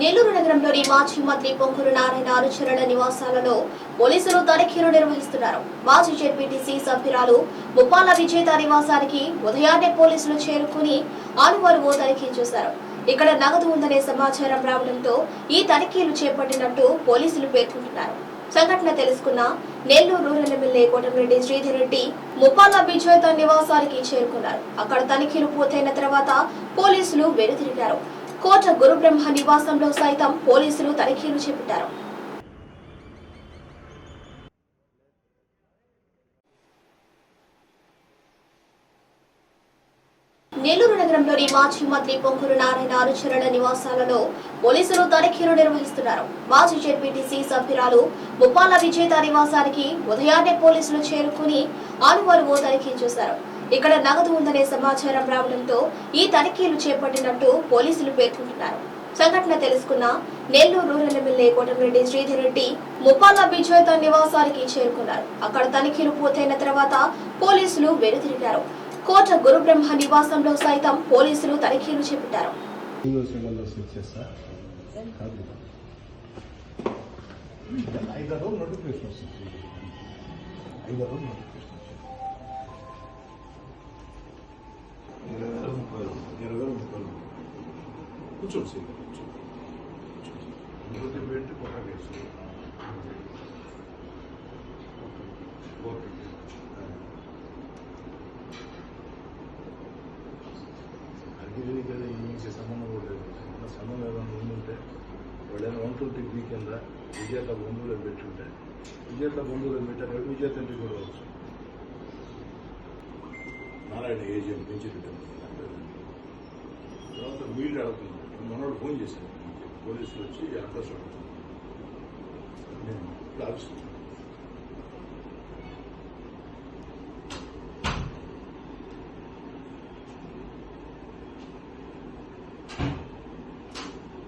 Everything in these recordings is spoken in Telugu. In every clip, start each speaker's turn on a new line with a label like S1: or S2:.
S1: నెల్లూరు నగరంలోని మాజీ మంత్రి పొంగూరు నారాయణ అనుచరుల నివాసాలలో పోలీసులు తనిఖీలు నిర్వహిస్తున్నారు. మాజీ జెడ్పీటీసీ సభ్యురాలు ముప్పాల విజేత నివాసానికి ఉదయాన్నే పోలీసులు చేరుకుని ఆనువారు తనిఖీ చేశారు. ఇక్కడ నగదు ఉందనే సమాచారం రావడంతో ఈ తనిఖీలు చేపట్టినట్టు పోలీసులు పేర్కొంటున్నారు. సంఘటన తెలుసుకున్న నెల్లూరు రూరల్ ఎమ్మెల్యే కోటమిరెడ్డి శ్రీధర్ రెడ్డి ముప్పాల విజేత నివాసానికి చేరుకున్నారు. అక్కడ తనిఖీలు పూర్తయిన తర్వాత పోలీసులు వెనుతిరిగారు. కోట గురుబ్రహ్మ నివాసంలో సైతం పోలీసులు తనిఖీలు చేపట్టారు. నెల్లూరు నగరంలోని మాజీ మంత్రి పొంగూరు నారాయణ అనుచరుల నివాసాలలో పోలీసులు తనిఖీలు నిర్వహిస్తున్నారు. మాజీ జెడ్పీటీసీ సభ్యురాలు ముప్పాల విజేత నివాసానికి ఉదయాన్నే పోలీసులు చేరుకుని ఆనువారు తనిఖీ చేశారు. ఇక్కడ నగదు ఉందనే సమాచారం రావడంతో ఈ తనిఖీలు చేపట్టినట్టు పోలీసులు పేర్కొంటున్నారు. సంఘటన తెలుసుకున్న నెల్లూరు రూరల్ ఎమ్మెల్యే కోటమిరెడ్డి శ్రీధర్ రెడ్డి ముప్పాల విజేత నివాసానికి చేరుకున్నారు. అక్కడ తనిఖీలు పూర్తయిన తర్వాత పోలీసులు వెనుతిరిగారు కోట గురుబ్రహ్మ నివాసంలో సైతం పోలీసులు తనిఖీలు చేపట్టారు.
S2: ఐదారు నోటిఫికేషన్ వస్తుంది. ఐదారు నోటిఫికేషన్ కూర్చోండి సింగిల్ కూర్చోండి పెట్టి కొత్త కేసు ఓకే అగ్గిరి కదా సంబంధం కూడా లేదు సంబంధం ఏదైనా ఉండుంటే వాళ్ళైనా వన్ ట్వంటీ బీ కింద విజేత బంధువులు పెట్టుంటే విజేత బంధువులు పెట్టారు విజేత ఇంటికి కూడా వచ్చు నారాయణ ఏజిఎం పెంచి తర్వాత వీళ్ళు అడుగుతున్నారు మనోడు ఫోన్ చేశాను పోలీసులు వచ్చి అడ్రస్ అడుగుతున్నారు నేను ఇప్పుడు ఆఫీస్కి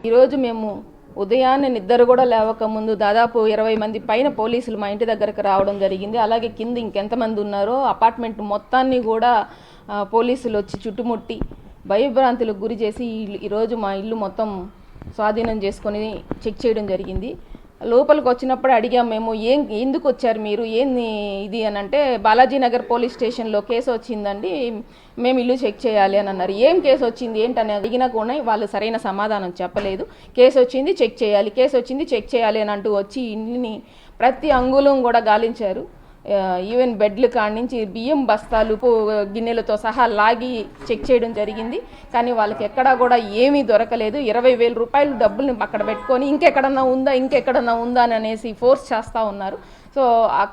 S3: ఈరోజు మేము ఉదయాన్నే నిద్ర కూడా లేవక ముందు దాదాపు ఇరవై మంది పైన పోలీసులు మా ఇంటి దగ్గరకు రావడం జరిగింది. అలాగే కింద ఇంకెంతమంది ఉన్నారో అపార్ట్మెంట్ మొత్తాన్ని కూడా పోలీసులు వచ్చి చుట్టుముట్టి భయభ్రాంతులకు గురి చేసి ఈరోజు మా ఇల్లు మొత్తం స్వాధీనం చేసుకొని చెక్ చేయడం జరిగింది. లోపలికి వచ్చినప్పుడు అడిగాం మేము ఏం ఎందుకు వచ్చారు మీరు? ఏంది ఇది? అని అంటే బాలాజీనగర్ పోలీస్ స్టేషన్లో కేసు వచ్చిందండి మేము ఇల్లు చెక్ చేయాలి అని అన్నారు. ఏం కేసు వచ్చింది? ఏంటని అడిగినా కూడా వాళ్ళు సరైన సమాధానం చెప్పలేదు. కేసు వచ్చింది చెక్ చేయాలి కేసు వచ్చింది చెక్ చేయాలి అని అంటూ వచ్చి ఇంటిని ప్రతి అంగుళం కూడా గాలించారు. ఈవెన్ బెడ్లు కాడి నుంచి బియ్యం బస్తాలు గిన్నెలతో సహా లాగి చెక్ చేయడం జరిగింది. కానీ వాళ్ళకి ఎక్కడా కూడా ఏమీ దొరకలేదు. ఇరవై వేల రూపాయలు డబ్బుల్ని అక్కడ పెట్టుకొని ఇంకెక్కడన్నా ఉందా ఇంకెక్కడన్నా ఉందా అని అనేసి ఫోర్స్ చేస్తూ ఉన్నారు. సో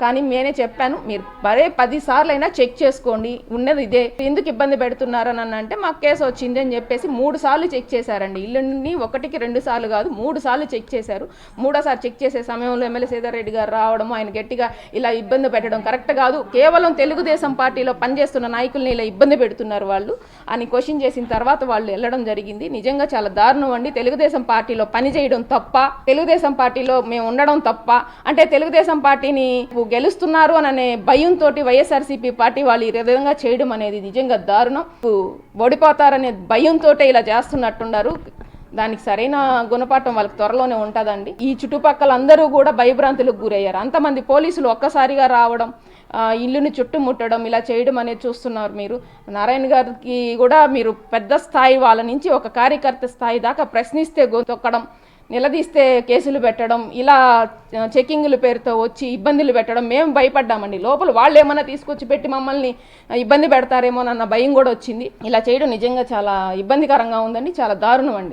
S3: కానీ నేనే చెప్పాను మీరు మరే పదిసార్లు అయినా చెక్ చేసుకోండి ఉన్నది ఇదే. ఎందుకు ఇబ్బంది పెడుతున్నారు అని అంటే మాకు కేసు వచ్చింది అని చెప్పేసి మూడు సార్లు చెక్ చేశారండి. ఇల్లుని ఒకటికి రెండు సార్లు కాదు మూడు సార్లు చెక్ చేశారు. మూడోసారి చెక్ చేసే సమయంలో ఎమ్మెల్యే సీతారెడ్డి గారు రావడం ఆయన గట్టిగా ఇలా ఇబ్బంది పెట్టడం కరెక్ట్ కాదు. కేవలం తెలుగుదేశం పార్టీలో పనిచేస్తున్న నాయకుల్ని ఇలా ఇబ్బంది పెడుతున్నారు వాళ్ళు. అని క్వశ్చన్ చేసిన తర్వాత వాళ్ళు వెళ్ళడం జరిగింది. నిజంగా చాలా దారుణం అండి. తెలుగుదేశం పార్టీలో పని చేయడం తప్ప తెలుగుదేశం పార్టీలో మేము ఉండడం తప్ప అంటే తెలుగుదేశం పార్టీని గెలుస్తున్నారు అనే భయంతో వైఎస్ఆర్సీపీ పార్టీ వాళ్ళు ఈ విధంగా చేయడం అనేది నిజంగా దారుణం. ఓడిపోతారనే భయంతో ఇలా చేస్తున్నట్టున్నారు. దానికి సరైన గుణపాఠం వాళ్ళకి త్వరలోనే ఉంటుందండి. ఈ చుట్టుపక్కల అందరూ కూడా భయభ్రాంతులకు గురయ్యారు. అంతమంది పోలీసులు ఒక్కసారిగా రావడం ఇల్లుని చుట్టుముట్టడం ఇలా చేయడం అనేది చూస్తున్నారు మీరు. నారాయణ గారికి కూడా మీరు పెద్ద స్థాయి వాళ్ళ నుంచి ఒక కార్యకర్త స్థాయి దాకా ప్రశ్నిస్తే గొంతొక్కడం నిలదీస్తే కేసులు పెట్టడం ఇలా చెకింగ్ల పేరుతో వచ్చి ఇబ్బందులు పెట్టడం మేము భయపడ్డామండి. లోపల వాళ్ళు ఏమైనా తీసుకొచ్చి పెట్టి మమ్మల్ని ఇబ్బంది పెడతారేమోనన్న భయం కూడా వచ్చింది. ఇలా చేయడం నిజంగా చాలా ఇబ్బందికరంగా ఉందండి. చాలా దారుణం అండి.